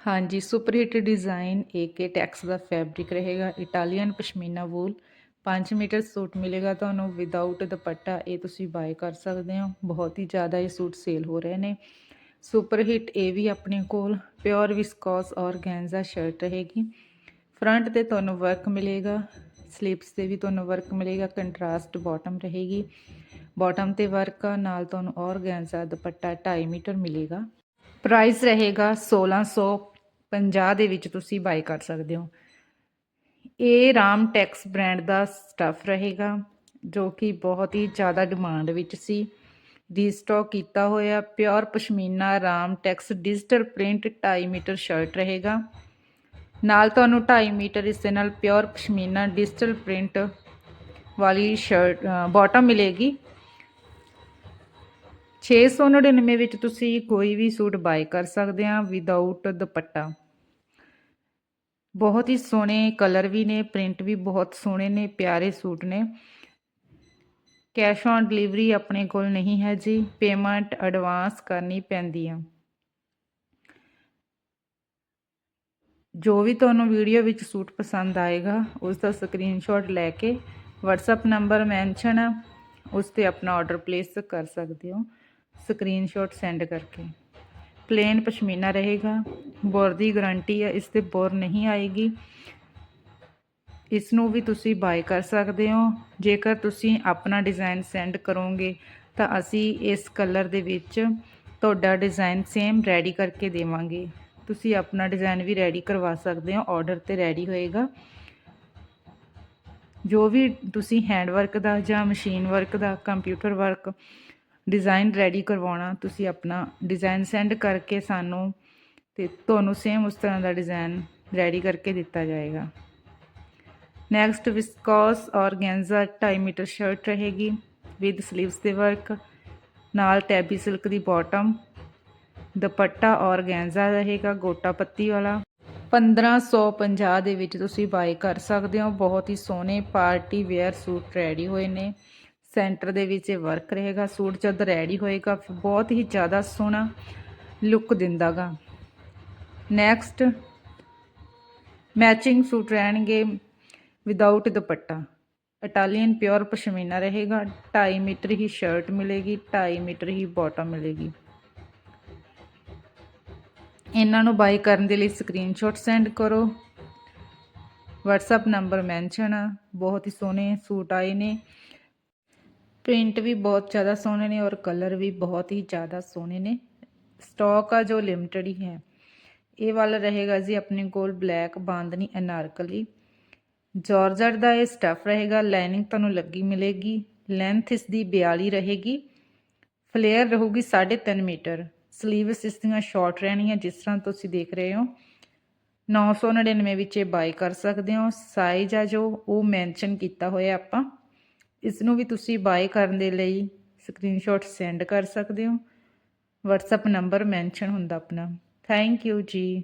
ਹਾਂਜੀ super hit design AK Tex ਦਾ fabric ਰਹੇਗਾ, Italian pashmina wool. 5 metre suit ਮਿਲੇਗਾ ਤੁਹਾਨੂੰ ਵਿਦਆਊਟ ਦੁਪੱਟਾ, ਇਹ ਤੁਸੀਂ ਬਾਏ ਕਰ ਸਕਦੇ ਹੋ। ਬਹੁਤ ਹੀ ਜ਼ਿਆਦਾ ਇਹ ਸੂਟ ਸੇਲ ਹੋ ਰਹੇ ਨੇ। ਸੁਪਰ ਹਿੱਟ ਇਹ ਵੀ ਆਪਣੇ ਕੋਲ, ਪਿਓਰ ਵਿਸਕੋਸ ਔਰਗੈਂਜ਼ਾ ਸ਼ਰਟ ਰਹੇਗੀ। ਫਰੰਟ ਤੇ ਤੁਹਾਨੂੰ ਵਰਕ ਮਿਲੇਗਾ, ਸਲੀਪਸ ਤੇ ਵੀ ਤੁਹਾਨੂੰ ਵਰਕ ਮਿਲੇਗਾ, ਕੰਟਰਾਸਟ ਬਾਟਮ ਰਹੇਗੀ। ਬਾਟਮ ਤੇ ਵਰਕ ਆ, ਨਾਲ ਤੁਹਾਨੂੰ ਔਰਗੈਂਜ਼ਾ ਦੁਪੱਟਾ 2.5 ਮੀਟਰ ਮਿਲੇਗਾ। ਪ੍ਰਾਈਸ ਰਹੇਗਾ 1650 ਦੇ ਵਿੱਚ ਤੁਸੀਂ ਬਾਈ ਕਰ ਸਕਦੇ ਹੋ। ਇਹ ਰਾਮ ਟੈਕਸ ਬ੍ਰਾਂਡ ਦਾ ਸਟੱਫ ਰਹੇਗਾ, ਜੋ ਕਿ ਬਹੁਤ ਹੀ ਜ਼ਿਆਦਾ ਡਿਮਾਂਡ ਵਿੱਚ ਸੀ। ਰੀਸਟਾਕ ਕੀਤਾ ਹੋਇਆ pure pashmina Ram Tex digital print 2.5 metre shirt ਰਹੇਗਾ। ਨਾਲ ਤੁਹਾਨੂੰ 2.5 ਮੀਟਰ ਇਸ ਦੇ ਨਾਲ ਪਿਓਰ ਪਸ਼ਮੀਨਾ ਡਿਜੀਟਲ ਪ੍ਰਿੰਟ ਵਾਲੀ ਸ਼ਰਟ ਬਾਟਮ ਮਿਲੇਗੀ। 699 ਵਿੱਚ ਤੁਸੀਂ ਕੋਈ ਵੀ ਸੂਟ ਬਾਈ ਕਰ ਸਕਦੇ ਆ ਵਿਦਆਊਟ ਦੁਪੱਟਾ। ਬਹੁਤ ਹੀ ਸੋਹਣੇ ਕਲਰ ਵੀ ਨੇ ਪ੍ਰਿੰਟ ਵੀ ਬਹੁਤ ਸੋਹਣੇ ਨੇ, ਪਿਆਰੇ ਸੂਟ ਨੇ। ਕੈਸ਼ ਔਨ ਡਿਲੀਵਰੀ ਆਪਣੇ ਕੋਲ ਨਹੀਂ ਹੈ ਜੀ ਪੇਮੈਂਟ ਐਡਵਾਂਸ ਕਰਨੀ ਪੈਂਦੀ ਆ। ਜੋ ਵੀ ਤੁਹਾਨੂੰ ਵੀਡੀਓ ਵਿੱਚ ਸੂਟ ਪਸੰਦ ਆਏਗਾ ਉਸ ਦਾ ਸਕਰੀਨਸ਼ਾਟ ਲੈ ਕੇ WhatsApp ਨੰਬਰ ਮੈਂਸ਼ਨ ਆ, ਉਸ ਤੇ ਆਪਣਾ ਆਰਡਰ ਪਲੇਸ ਕਰ ਸਕਦੇ ਹੋ। ਸਕਰੀਨਸ਼ਾਟ ਸੈਂਡ ਕਰਕੇ। ਪਲੇਨ ਪਸ਼ਮੀਨਾ ਰਹੇਗਾ। ਬੋਰ ਦੀ ਗਾਰੰਟੀ ਹੈ, ਇਸ ਤੇ ਬੋਰ ਨਹੀਂ ਆਏਗੀ। ਇਸ ਨੂੰ ਵੀ ਤੁਸੀਂ ਬਾਏ ਕਰ ਸਕਦੇ ਹੋ। ਜੇਕਰ ਤੁਸੀਂ ਆਪਣਾ ਡਿਜ਼ਾਈਨ ਸੈਂਡ ਕਰੋਗੇ, ਤਾਂ ਅਸੀਂ ਇਸ ਕਲਰ ਦੇ ਵਿੱਚ ਤੁਹਾਡਾ ਡਿਜ਼ਾਈਨ ਸੇਮ ਰੈਡੀ ਕਰਕੇ ਦੇਵਾਂਗੇ। ਤੁਸੀਂ ਆਪਣਾ ਡਿਜ਼ਾਈਨ ਵੀ ਰੈਡੀ ਕਰਵਾ ਸਕਦੇ ਹੋ। ਆਰਡਰ ਤੇ ਰੈਡੀ ਹੋਏਗਾ। ਜੋ ਵੀ ਤੁਸੀਂ ਹੈਂਡ ਵਰਕ ਦਾ ਜਾਂ ਮਸ਼ੀਨ ਵਰਕ ਦਾ ਕੰਪਿਊਟਰ ਵਰਕ ਡਿਜ਼ਾਈਨ ਰੈਡੀ ਕਰਵਾਉਣਾ, ਤੁਸੀਂ ਆਪਣਾ ਡਿਜ਼ਾਈਨ ਸੈਂਡ ਕਰਕੇ ਸਾਨੂੰ ਤੇ ਤੁਹਾਨੂੰ ਸੇਮ ਉਸ ਤਰ੍ਹਾਂ ਦਾ ਡਿਜ਼ਾਈਨ ਰੈਡੀ ਕਰਕੇ ਦਿੱਤਾ ਜਾਏਗਾ। Next viscose organza 2.5 metre shirt ਰਹੇਗੀ ਵਿਦ ਸਲੀਵਸ ਦੇ ਵਰਕ ਨਾਲ ਟੈਬੀ ਸਿਲਕ ਦੀ ਬਾਟਮ ਦੁਪੱਟਾ ਔਰਗੈਂਜ਼ਾ ਰਹੇਗਾ ਗੋਟਾ ਪੱਤੀ ਵਾਲਾ। 1550 ਦੇ ਵਿੱਚ ਤੁਸੀਂ ਬਾਈ ਕਰ ਸਕਦੇ ਹੋ, ਬਹੁਤ ਹੀ ਸੋਹਣੇ ਪਾਰਟੀ ਵੇਅਰ ਸੂਟ ਰੈਡੀ ਹੋਏ ਨੇ। ਸੈਂਟਰ ਦੇ ਵਿੱਚ ਇਹ ਵਰਕ ਰਹੇਗਾ, ਸੂਟ ਜਦ ਰੈਡੀ ਹੋਏਗਾ ਬਹੁਤ ਹੀ ਜ਼ਿਆਦਾ ਸੋਹਣਾ ਲੁੱਕ ਦਿੰਦਾਗਾ। ਨੈਕਸਟ ਮੈਚਿੰਗ ਸੂਟ ਰਹਿਣਗੇ without dupatta. Italian pure pashmina ਰਹੇਗਾ 2.5 ਮੀਟਰ ਹੀ ਸ਼ਰਟ ਮਿਲੇਗੀ 2.5 ਮੀਟਰ ਹੀ ਬਾਟਮ ਮਿਲੇਗੀ। ਇਹਨਾਂ ਨੂੰ ਬਾਈ ਕਰਨ ਦੇ ਲਈ ਸਕਰੀਨਸ਼ਾਟ ਸੈਂਡ ਕਰੋ। WhatsApp ਨੰਬਰ ਮੈਂਸ਼ਨ ਆ, ਬਹੁਤ ਹੀ ਸੋਹਣੇ ਸੂਟ ਆਏ ਨੇ। ਪ੍ਰਿੰਟ ਵੀ ਬਹੁਤ ਜ਼ਿਆਦਾ ਸੋਹਣੇ ਨੇ ਔਰ ਕਲਰ ਵੀ ਬਹੁਤ ਹੀ ਜ਼ਿਆਦਾ ਸੋਹਣੇ ਨੇ। ਸਟਾਕ ਆ ਜੋ ਲਿਮਟਿਡ ਹੀ ਹੈ। ਇਹ ਵਾਲਾ ਰਹੇਗਾ ਜੀ ਆਪਣੇ ਕੋਲ ਬਲੈਕ ਬਾਂਦਨੀ ਅਨਾਰਕਲੀ। ਜਾਰਜਟ ਦਾ ਇਹ ਸਟਫ ਰਹੇਗਾ, ਲਾਈਨਿੰਗ ਤੁਹਾਨੂੰ ਲੱਗੀ ਮਿਲੇਗੀ। ਲੈਂਥ ਇਸ ਦੀ 42 ਰਹੇਗੀ। ਫਲੇਅਰ ਰਹੂਗੀ 3.5 ਮੀਟਰ। ਸਲੀਵਸ ਇਸ ਦੀਆਂ ਸ਼ਾਰਟ ਰਹਿਣੀਆਂ ਜਿਸ ਤਰ੍ਹਾਂ ਤੁਸੀਂ ਦੇਖ ਰਹੇ ਹੋ। 999 ਵਿੱਚ ਇਹ ਬਾਈ ਕਰ ਸਕਦੇ ਹੋ। ਸਾਈਜ਼ ਆ ਜੋ ਉਹ ਮੈਂਸ਼ਨ ਕੀਤਾ ਹੋਇਆ ਆਪਾਂ। ਇਸ ਨੂੰ ਵੀ ਤੁਸੀਂ ਬਾਏ ਕਰਨ ਦੇ ਲਈ ਸਕਰੀਨਸ਼ਾਟ ਸੈਂਡ ਕਰ ਸਕਦੇ ਹੋ। WhatsApp ਨੰਬਰ ਮੈਂਸ਼ਨ ਹੁੰਦਾ ਆਪਣਾ। ਥੈਂਕ ਯੂ ਜੀ।